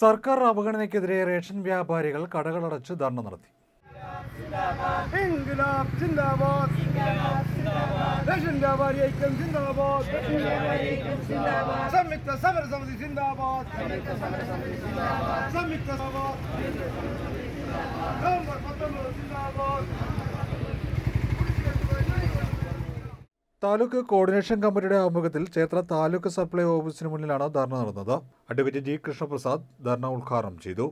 സർക്കാർ അവഗണനയ്ക്കെതിരെ റേഷൻ വ്യാപാരികൾ കടകളടച്ച് ധർണ നടത്തി. സംയുക്ത സമരസമിതി ജിന്ദാബാദ്. താലൂക്ക് കോർഡിനേഷൻ കമ്മിറ്റിയുടെ ആഭിമുഖ്യത്തിൽ ചേത്ര താലൂക്ക് സപ്ലൈ ഓഫീസിന് മുന്നിലാണ് ധർണ നടന്നത്. അഡ്വക്കേറ്റ് ജി കൃഷ്ണപ്രസാദ് ധർണ ഉദ്ഘാടനം ചെയ്തു.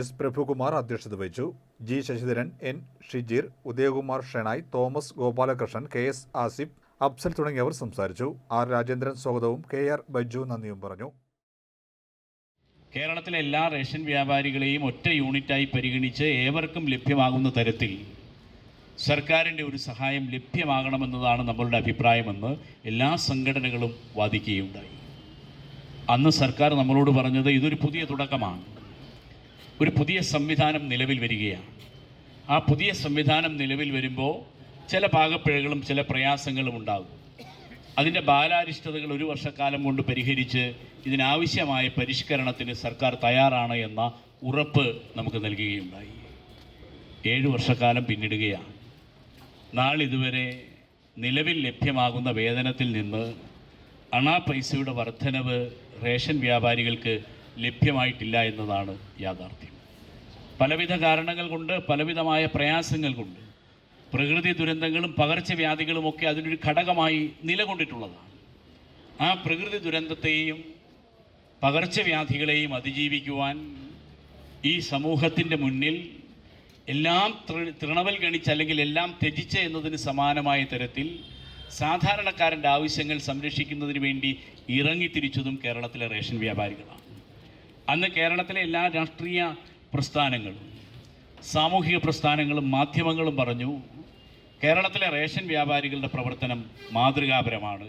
എസ് പ്രഭുകുമാർ അധ്യക്ഷത വഹിച്ചു. G Sasidharan N Shijeer Udayakumar Shenoy Thomas Gopalakrishnan K S Asif Afsal തുടങ്ങിയവർ സംസാരിച്ചു. ആർ രാജേന്ദ്രൻ സ്വാഗതവും കെ ആർ ബൈജു നന്ദിയും പറഞ്ഞു. കേരളത്തിലെ എല്ലാ റേഷൻ വ്യാപാരികളെയും ഒറ്റ യൂണിറ്റായി പരിഗണിച്ച് ഏവർക്കും ലഭ്യമാകുന്ന തരത്തിൽ സർക്കാരിന്റെ ഒരു സഹായം ലഭ്യമാകണമെന്നതാണ് നമ്മളുടെ അഭിപ്രായമെന്ന് എല്ലാ സംഘടനകളും വാദിക്കുകയുണ്ടായി. അന്ന് സർക്കാർ നമ്മളോട് പറഞ്ഞത് ഇതൊരു പുതിയ തുടക്കമാണ്. ഒരു പുതിയ സംവിധാനം നിലവിൽ വരികയാണ്. ആ പുതിയ സംവിധാനം നിലവിൽ വരുമ്പോൾ ചില പാകപ്പിഴകളും ചില പ്രയാസങ്ങളും ഉണ്ടാകും. അതിന്റെ ബാലാരിഷ്ടതകൾ ഒരു വർഷക്കാലം കൊണ്ട് പരിഹരിച്ച് ഇതിനാവശ്യമായ പരിഷ്കരണത്തിന് സർക്കാർ തയ്യാറാണ് എന്ന ഉറപ്പ് നമുക്ക് നൽകുകയുണ്ടായി. ഏഴ് വർഷക്കാലം പിന്നിടുകയാണ്. നാളിതുവരെ നിലവിൽ ലഭ്യമാകുന്ന വേതനത്തിൽ നിന്ന് അണാ പൈസയുടെ വർധനവ് റേഷൻ വ്യാപാരികൾക്ക് ലഭ്യമായിട്ടില്ല എന്നതാണ് യാഥാർത്ഥ്യം. പലവിധ കാരണങ്ങൾ കൊണ്ട് പലവിധമായ പ്രയാസങ്ങൾ കൊണ്ട് പ്രകൃതി ദുരന്തങ്ങളും പകർച്ചവ്യാധികളുമൊക്കെ അതിനൊരു ഘടകമായി നിലകൊണ്ടിട്ടുള്ളതാണ്. ആ പ്രകൃതി ദുരന്തത്തെയും പകർച്ചവ്യാധികളെയും അതിജീവിക്കുവാൻ ഈ സമൂഹത്തിന്റെ മുന്നിൽ എല്ലാം തൃണവൽ ഗണിച്ച് അല്ലെങ്കിൽ എല്ലാം ത്യജിച്ച് എന്നതിന് സമാനമായ തരത്തിൽ സാധാരണക്കാരന്റെ ആവശ്യങ്ങൾ സംരക്ഷിക്കുന്നതിന് വേണ്ടി ഇറങ്ങിത്തിരിച്ചതും കേരളത്തിലെ റേഷൻ വ്യാപാരികളാണ്. അന്ന് കേരളത്തിലെ എല്ലാ രാഷ്ട്രീയ പ്രസ്ഥാനങ്ങളും സാമൂഹിക പ്രസ്ഥാനങ്ങളും മാധ്യമങ്ങളും പറഞ്ഞു കേരളത്തിലെ റേഷൻ വ്യാപാരികളുടെ പ്രവർത്തനം മാതൃകാപരമാണ്.